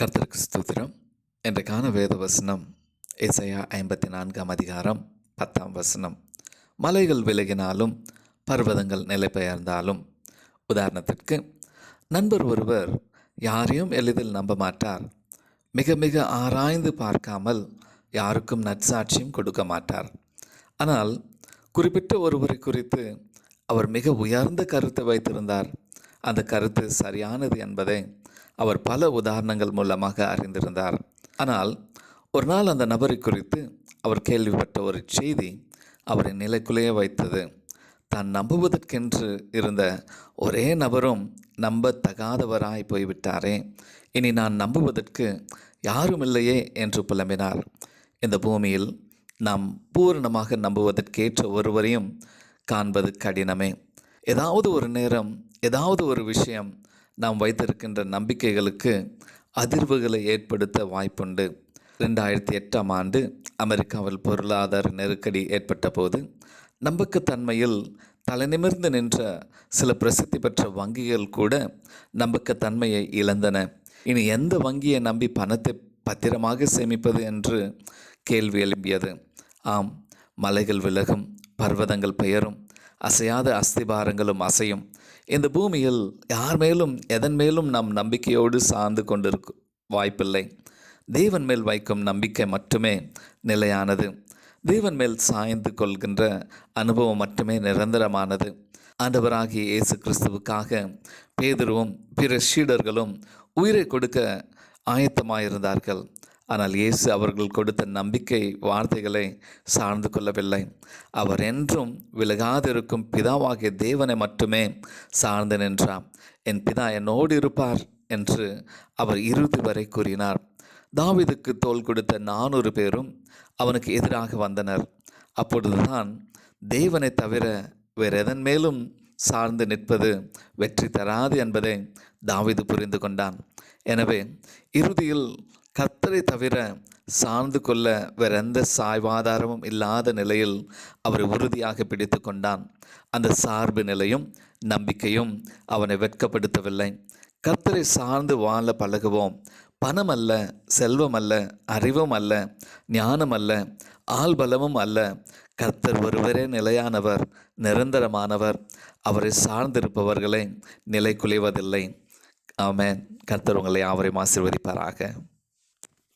கர்த்தருக்கு ஸ்தோத்திரம். இன்றைக்கான வேத வசனம் இசையா ஐம்பத்தி நான்காம் அதிகாரம் பத்தாம் வசனம். மலைகள் விலகினாலும் பர்வதங்கள் நிலை பெயர்ந்தாலும் உதாரணத்திற்கு நண்பர் ஒருவர் யாரையும் எளிதில் நம்ப மாட்டார். மிக மிக ஆராய்ந்து பார்க்காமல் யாருக்கும் நற்சாட்சியும் கொடுக்க மாட்டார். ஆனால் குறிப்பிட்ட ஒருவரை குறித்து அவர் மிக உயர்ந்த கருத்தை வைத்திருந்தார். அந்த கருத்து சரியானது என்பதை அவர் பல உதாரணங்கள் மூலமாக அறிந்திருந்தார். ஆனால் ஒரு நாள் அந்த நபரை குறித்து அவர் கேள்விப்பட்ட ஒரு செய்தி அவரை நிலைக்குள்ளேயே வைத்தது. தான் நம்புவதற்கென்று இருந்த ஒரே நபரும் நம்பத்தகாதவராய் போய்விட்டாரே. இனி நான் நம்புவதற்கு யாரும் இல்லையே என்று புலம்பினார். இந்த பூமியில் நாம் பூரணமாக நம்புவதற்கேற்ற ஒருவரையும் காண்பது கடினமே. ஏதாவது ஒரு நேரம் ஏதாவது ஒரு விஷயம் நாம் வைத்திருக்கின்ற நம்பிக்கைகளுக்கு அதிர்வுகளை ஏற்படுத்த வாய்ப்புண்டு. ரெண்டாயிரத்தி எட்டாம் ஆண்டு அமெரிக்காவில் பொருளாதார நெருக்கடி ஏற்பட்ட போது நம்பகத்தன்மையில் தலைநிமிர்ந்து நின்ற சில பிரசித்தி பெற்ற வங்கிகள் கூட நம்பகத்தன்மையை இழந்தன. இனி எந்த வங்கியை நம்பி பணத்தை பத்திரமாக சேமிப்பது என்று கேள்வி எழும்பியது. ஆம் மலைகள் விலகும் பர்வதங்கள் பெயரும் அசையாத அஸ்திபாரங்களும் அசையும். இந்த பூமியில் யார் மேலும் எதன் மேலும் நாம் நம்பிக்கையோடு சார்ந்து கொண்டிருக்க வாய்ப்பில்லை. தேவன் மேல் வைக்கும் நம்பிக்கை மட்டுமே நிலையானது. தேவன் மேல் சாய்ந்து கொள்கின்ற அனுபவம் மட்டுமே நிரந்தரமானது. ஆண்டவராகிய இயேசு கிறிஸ்துவுக்காக பேதுருவும் பிற சீடர்களும் உயிரை கொடுக்க ஆயத்தமாயிருந்தார்கள். ஆனால் இயேசு அவர்கள் கொடுத்த நம்பிக்கை வார்த்தைகளை சார்ந்து கொள்ளவில்லை. அவர் என்றும் விலகாதிருக்கும் பிதாவாகிய தேவனை மட்டுமே சார்ந்து நின்றார். என் பிதா என்னோடு இருப்பார் என்று அவர் இறுதி வரை கூறினார். தாவிதுக்கு தோல் கொடுத்த நானூறு பேரும் அவனுக்கு எதிராக வந்தனர். அப்பொழுதுதான் தேவனை தவிர வேறு எதன் மேலும் சார்ந்து நிற்பது வெற்றி தராது என்பதை தாவிது புரிந்து கொண்டான். எனவே இறுதியில் கர்த்தரை தவிர சார்ந்து கொள்ள வேற எந்த சாய்வாதாரமும் இல்லாத நிலையில் அவரை உறுதியாக பிடித்து கொண்டான். அந்த சார்பு நிலையும் நம்பிக்கையும் அவனை வெட்கப்படுத்தவில்லை. கர்த்தரை சார்ந்து வாழ பழகுவோம். பணம் அல்ல செல்வம் அல்ல அறிவும் அல்ல ஞானம் அல்ல ஆள்பலமும் அல்ல. கர்த்தர் ஒருவரே நிலையானவர் நிரந்தரமானவர். அவரை சார்ந்திருப்பவர்களை நிலை குலைவதில்லை. ஆமென். கர்த்தர் உங்களை யாவரையும் ஆசீர்வதிப்பாராக.